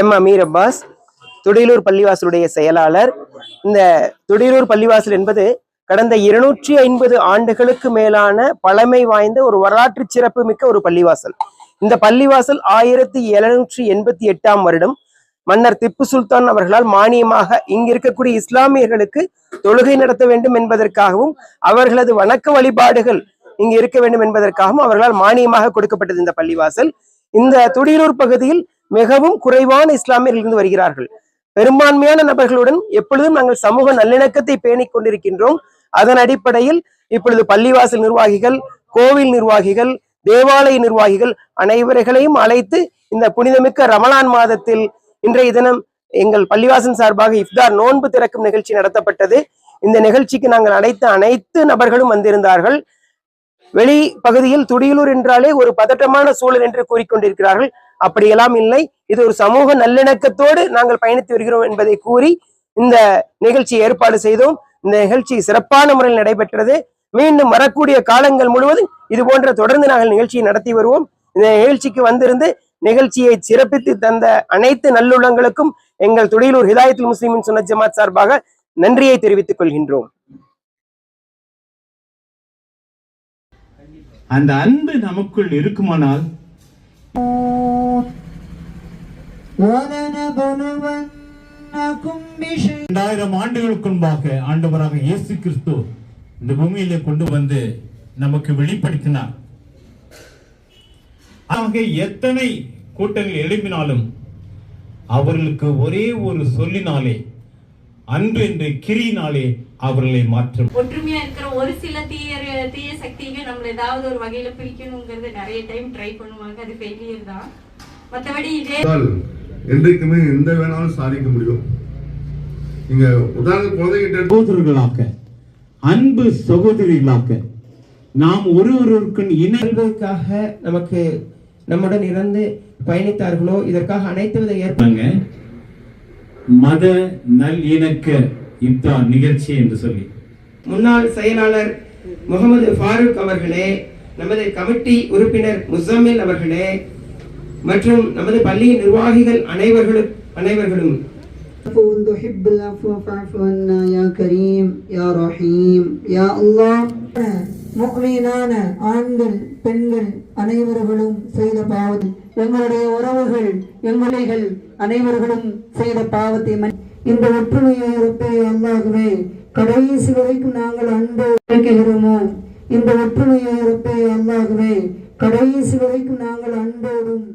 M Amir Abbas Thudiyalur பள்ளிவாசலுடைய செயலாளர். இந்த துடிலூர் பள்ளிவாசல் என்பது கடந்த இருநூற்றி ஐம்பது ஆண்டுகளுக்கு மேலான பழமை வாய்ந்த ஒரு வரலாற்று சிறப்பு மிக்க ஒரு பள்ளிவாசல். இந்த பள்ளிவாசல் ஆயிரத்தி எழுநூற்றி எண்பத்தி எட்டாம் வருடம். மன்னர் திப்பு சுல்தான் அவர்களால் மானியமாக இங்கு இருக்கக்கூடிய இஸ்லாமியர்களுக்கு தொழுகை நடத்த வேண்டும் என்பதற்காகவும் அவர்களது வணக்க வழிபாடுகள் இங்கு இருக்க வேண்டும் என்பதற்காகவும் அவர்களால் மானியமாக கொடுக்கப்பட்டது இந்த பள்ளிவாசல். இந்த துடியலூர் பகுதியில் மிகவும் குறைவான இஸ்லாமியர்கள் இருந்து வருகிறார்கள். பெரும்பான்மையான நபர்களுடன் எப்பொழுதும் நாங்கள் சமூக நல்லிணக்கத்தை பேணிக் கொண்டிருக்கின்றோம். அதன் அடிப்படையில் இப்பொழுது பள்ளிவாசல் நிர்வாகிகள் கோவில் நிர்வாகிகள் தேவாலய நிர்வாகிகள் அனைவர்களையும் அழைத்து இந்த புனிதமிக்க ரமலான் மாதத்தில் இன்றைய தினம் எங்கள் பள்ளிவாசன் சார்பாக இஃப்தார் நோன்பு திறக்கும் நிகழ்ச்சி நடத்தப்பட்டது. இந்த நிகழ்ச்சிக்கு நாங்கள் அழைத்த அனைத்து நபர்களும் வந்திருந்தார்கள். வெளி பகுதியில் துடியலூர் என்றாலே ஒரு பதட்டமான சூழல் என்று கூறிக்கொண்டிருக்கிறார்கள். அப்படியெல்லாம் இல்லை. இது ஒரு சமூக நல்லிணக்கத்தோடு நாங்கள் பயணித்து வருகிறோம் என்பதை கூறி இந்த நிகழ்ச்சி ஏற்பாடு செய்தோம். இந்த நிகழ்ச்சி சிறப்பான முறையில் நடைபெற்றது. மீண்டும் வரக்கூடிய காலங்கள் முழுவதும் இது போன்ற தொடர்ந்து நாங்கள் நிகழ்ச்சியை நடத்தி வருவோம். இந்த நிகழ்ச்சிக்கு வந்திருந்து நிகழ்ச்சியை சிறப்பித்து தந்த அனைத்து நல்லுள்ளங்களுக்கும் எங்கள் துடையிலூர் ஹிதாயத்தில் முஸ்லிமின் சுன்னத் ஜமாத் சார்பாக நன்றியை தெரிவித்துக் கொள்கின்றோம். அந்த அன்பு நமக்குள் இருக்குமானால்? ஆண்டுகளுக்கு முன்பாக ஆண்டவராக இயேசு கிறிஸ்து இந்த பூமியிலே கொண்டு வந்து நமக்கு வெளிப்படுத்தினார். ஆக எத்தனை கூட்டங்கள் எழுப்பினாலும் அவர்களுக்கு ஒரே ஒரு சொல்லினாலே அன்பு என்ற கிரியினாலே அவர்களை மாற்றும். ஒற்றுமையா இருக்கிற ஒரு சில தீய தீய சக்திகள் நம்மள ஏதாவது ஒரு வகையில பிரிக்கணுங்கிறது நிறைய டைம் ட்ரை பண்ணுவாங்க. அது ஃபெயிலியர் தான். மத்தபடி இதே என்றைக்குமே எந்த வேணாலும் சாதிக்க முடியும். நீங்க உதாரண குழந்தைகிட்ட சகோதரர்களாக அன்பு சகோதரிகளாக நாம் ஒருவருக்கு இணை அன்புக்காக நமக்கு நம்முடன் இருந்து பயணித்தார்களோ இதற்காக அனைத்து வித ஏற்ப பாருங்க, மத நல்லிணக்க இப்தார் நிகழ்ச்சி என்று சொல்லி முன்னாள் செயலாளர் முகமது ஃபாரூக் அவர்களே நமது கமிட்டி உறுப்பினர் முசம்மில் அவர்களே மற்றும் நமது பள்ளி நிர்வாகிகள் அனைவர்களும் அனைவர்களும் العفو تحب العفو فاعف عنا يا كريم يا رحيم يا الله முக்மீனான ஆண்கள் பெண்கள் அனைவர்களும் செய்த பாவத்தை எங்களுடைய உறவுகள் எங்களைகள் அனைவர்களும் செய்த பாவத்தை இந்த ஒற்றுமையை இருப்பே அல்லாகவே கடைசி வரைக்கும் நாங்கள் அன்பு இருக்கிறோமோ இந்த ஒற்றுமையை இருப்பே அல்லாகவே கடைசி வரைக்கும் நாங்கள் அன்போடும்